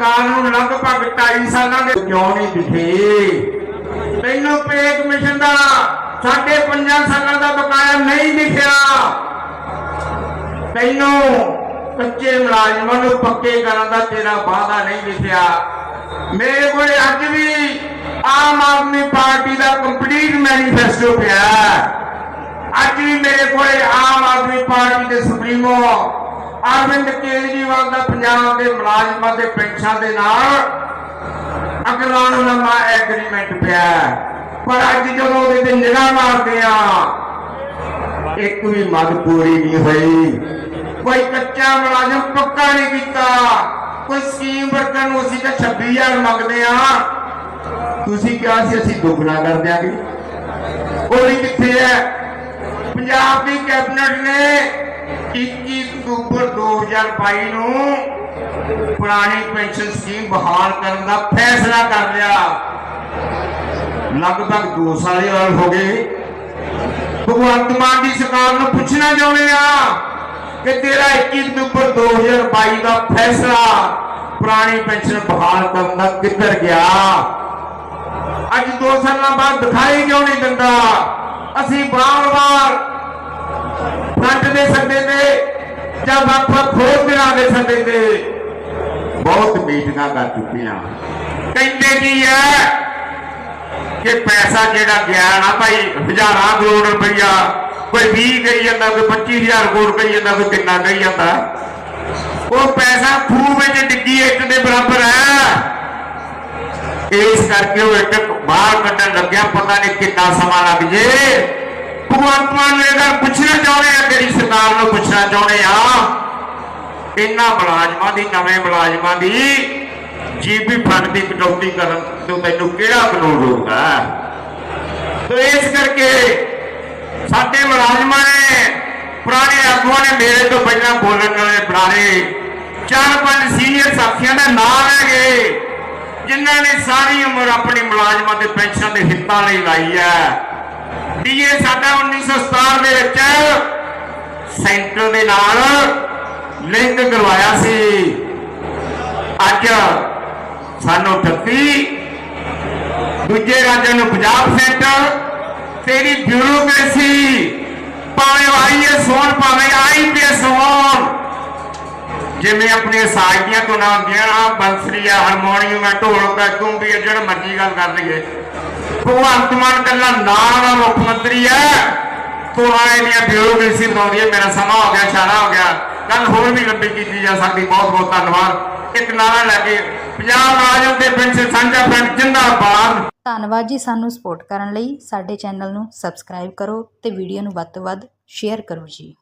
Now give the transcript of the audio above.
ਸਰਕਾਰ ਨੂੰ ਲਗਭਗ 2.5 ਸਾਲਾਂ ਦੇ ਕਿਉਂ ਨਹੀਂ ਦਿਖੇ ਤੈਨੂੰ ਪੇ ਕਮਿਸ਼ਨ ਦਾ ਸਾਡੇ 5 ਸਾਲਾਂ ਦਾ ਬਕਾਇਆ ਨਹੀਂ ਦਿਖਿਆ। ਤੈਨੂੰ ਕੱਚੇ ਮੁਲਾਜ਼ਮਾਂ ਨੂੰ ਪੱਕੇ ਕਰਨ ਦਾ ਤੇਰਾ ਵਾਅਦਾ ਨਹੀਂ ਦਿਖਿਆ। ਮੇਰੇ ਕੋਲ ਅੱਜ ਵੀ ਆਮ ਆਦਮੀ ਪਾਰਟੀ ਦਾ ਕੰਪਲੀਟ ਮੈਨੀਫੈਸਟੋ ਪਿਆ। ਅੱਜ ਵੀ ਮੇਰੇ ਕੋਲ ਆਮ ਆਦਮੀ ਪਾਰਟੀ ਦੇ ਸੁਪਰੀਮੋ ਅਰਵਿੰਦ ਕੇਜਰੀਵਾਲ ਦਾ ਪੰਜਾਬ ਦੇ ਮੁਲਾਜ਼ਮਾਂ ਦੇ ਪੈਨਸ਼ਨ ਦੇ ਨਾਲ ਅਕਰਾਰਨਾਮਾ ਐਗਰੀਮੈਂਟ ਪਿਆ। ਪਰ ਅੱਜ ਜਦੋਂ ਉਹਦੇ ਤੇ ਨਿਗਾਹ ਮਾਰਦੇ ਆ, ਇੱਕ ਵੀ ਮੰਗ ਪੂਰੀ ਨਹੀਂ ਹੋਈ। ਕੋਈ ਕੱਚਾ ਮੁਲਾਜ਼ਮ ਪੱਕਾ ਨਹੀਂ ਕੀਤਾ। ਕੋਈ ਸਕੀਮ ਵਰਕਰ ਨੂੰ ਅਸੀਂ ਤਾਂ 26000 ਮੰਗਦੇ ਆ। ਤੁਸੀਂ ਕਿਹਾ ਸੀ ਅਸੀਂ ਦੁੱਗਣਾ ਕਰ ਦਿਆਂਗੇ। ਉਹ ਵੀ ਕਿੱਥੇ ਹੈ? ਪੰਜਾਬ ਦੀ ਕੈਬਨਿਟ ਨੇ 21 ਅਕਤੂਬਰ 2022 ਨੂੰ ਪੁਰਾਣੀ ਪੈਨਸ਼ਨ ਸਕੀਮ ਬਹਾਲ ਕਰਨ ਦਾ ਫੈਸਲਾ ਕਰ ਲਿਆ। ਲਗਭਗ 2 ਸਾਲ ਹੀ ਹੋ ਗਏ। ਭਗਵੰਤ ਮਾਨ ਦੀ ਸਰਕਾਰ ਨੂੰ ਪੁੱਛਣਾ ਚਾਹੁੰਦੇ ਆ ਕਿ ਤੇਰਾ 21 ਅਕਤੂਬਰ 2022 ਦਾ ਫੈਸਲਾ ਪੁਰਾਣੀ ਪੈਨਸ਼ਨ ਬਹਾਲ ਕਰਨ ਦਾ ਕਿੱਧਰ ਗਿਆ? ਅੱਜ 2 ਸਾਲਾਂ ਬਾਅਦ ਦਿਖਾਈ ਕਿਉਂ ਨਹੀਂ ਦਿੰਦਾ? ਅਸੀਂ ਵਾਰ-ਵਾਰ ਫਰੰਟ ਦੇ ਸੱਦੇ ਤੇ ਜਾਂ ਵੱਖ-ਵੱਖ ਹੋਰ ਦਿਨਾਂ ਦੇ ਸੱਦੇ ਤੇ। ਬਹੁਤ ਮੀਟਿੰਗਾਂ ਕਰ ਚੁੱਕੇ ਹਾਂ ਕਹਿੰਦੇ ਕੀ ਹੈ ਕਿ ਪੈਸਾ ਜਿਹੜਾ ਗਿਆ ਨਾ ਭਾਈ ਹਜ਼ਾਰਾਂ ਕਰੋੜ ਰੁਪਈਆ ਕੋਈ 20 ਕਹੀ ਜਾਂਦਾ ਕੋਈ 25000 ਕਰੋੜ ਕਹੀ ਜਾਂਦਾ ਕੋਈ ਕਿੰਨਾ ਕਹੀ ਜਾਂਦਾ। ਉਹ ਪੈਸਾ ਖੂਹ ਵਿੱਚ ਡਿੱਗੀ ਇੱਟ ਦੇ ਬਰਾਬਰ ਹੈ। ਇਸ ਕਰਕੇ ਉਹ ਇੱਟ ਬਾਹਰ ਕੱਢਣ ਲੱਗਿਆ ਪਤਾ ਨਹੀਂ ਕਿੰਨਾ ਸਮਾਂ ਲੱਗ ਜੇ। ਭਗਵੰਤ ਮਾਨ ਨੇ ਅਗਰ ਪੁੱਛਣਾ ਚਾਹੁੰਦੇ ਆ, ਤੇਰੀ ਸਰਕਾਰ ਨੂੰ ਪੁੱਛਣਾ ਚਾਹੁੰਦੇ ਆ, ਇਹਨਾਂ ਮੁਲਾਜ਼ਮਾਂ ਦੀ, ਨਵੇਂ ਮੁਲਾਜ਼ਮਾਂ ਦੀ ਜੀਬੀ ਫੰਡ ਦੀ ਕਟੌਤੀ ਕਰਨ ਤੋਂ ਤੈਨੂੰ ਕਿਹੜਾ ਕਾਨੂੰਨ ਰੋਕਦਾ ਤੋ ਇਸ ਕਰਕੇ ਸਾਡੇ ਮੁਲਾਜ਼ਮਾਂ ਨੇ, ਪੁਰਾਣੇ ਆਗੂਆਂ ਨੇ ਮੇਰੇ ਤੋਂ ਪਹਿਲਾਂ ਬੋਲਣ ਵਾਲੇ ਬੁਲਾਰੇ ਚਾਰ ਪੰਜ ਸੀਨੀਅਰ ਸਾਥੀਆਂ ਦਾ ਨਾਮ ਹੈਗੇ ਜਿਨ੍ਹਾਂ ਨੇ ਸਾਰੀ ਉਮਰ ਆਪਣੀ ਮੁਲਾਜ਼ਮਾਂ ਦੇ ਪੈਨਸ਼ਨ ਦੇ ਹਿੱਤਾਂ ਲਈ ਲਾਈ ਹੈ। ਡੀਏ ਸਾਡਾ 1967 ਦੇ ਵਿੱਚ ਸੈਂਟਰ ਦੇ ਨਾਲ ਲਿੰਕ ਕਰਵਾਇਆ ਸੀ। ਅੱਜ ਸਾਨੂੰ 38 ਦੂਜੇ ਰਾਜਾਂ ਨੂੰ 50% ਤੇਰੀ ਬਿਊਰੋਕ੍ਰੇਸੀ ਭਾਵੇਂ ਆਈਐਸ ਹੋਣ, ਭਾਵੇਂ ਆਈਪੀਐਸ ਹੋਣ, ਜਿਵੇਂ ਆਪਣੀਆਂ ਸਾਜ਼ੀਆਂ ਤੋਂ ਨਾਮ ਗਿਆ ਬੰਸਰੀ ਆ, ਹਾਰਮੋਨੀਅਮ ਆ, ਢੋਲਕ ਆ ਕੁੰਬੀ ਆ, ਜਿਹੜਾ ਮਰਜ਼ੀ ਗੱਲ ਕਰ ਲਈਏ। ਭਗਵੰਤ ਮਾਨ ਕੱਲਾ ਨਾਮ ਦਾ ਮੁੱਖ ਮੰਤਰੀ ਹੈ ਤੋਂ ਆਏ ਬਿਊਰੋਕ੍ਰੇਸੀ ਬਣਾਉਂਦੀ ਹੈ ਮੇਰਾ ਸਮਾਂ ਹੋ ਗਿਆ ਛਾੜਾ ਹੋ ਗਿਆ। ਕੱਲ ਹੋਰ ਵੀ ਲੰਬੀ ਕੀਤੀ ਜਾ ਸਕਦੀ, ਬਹੁਤ ਬਹੁਤ ਧੰਨਵਾਦ। ਇੱਕ ਨਾਰਾ ਲੈ ਕੇ ਪੰਜਾਬ ਰਾਜ ਤੇ ਪੈਨਸ਼ਨ ਸਾਂਝਾ ਫਰੰਟ ਜਿੰਦਾਬਾਦ। ਧੰਨਵਾਦ ਜੀ ਸਾਨੂੰ ਸਪੋਰਟ ਕਰਨ ਲਈ। ਸਾਡੇ ਚੈਨਲ ਨੂੰ ਸਬਸਕ੍ਰਾਈਬ ਕਰੋ ਤੇ ਵੀਡੀਓ ਨੂੰ ਵੱਧ ਤੋਂ ਵੱਧ ਸ਼ੇਅਰ ਕਰੋ ਜੀ।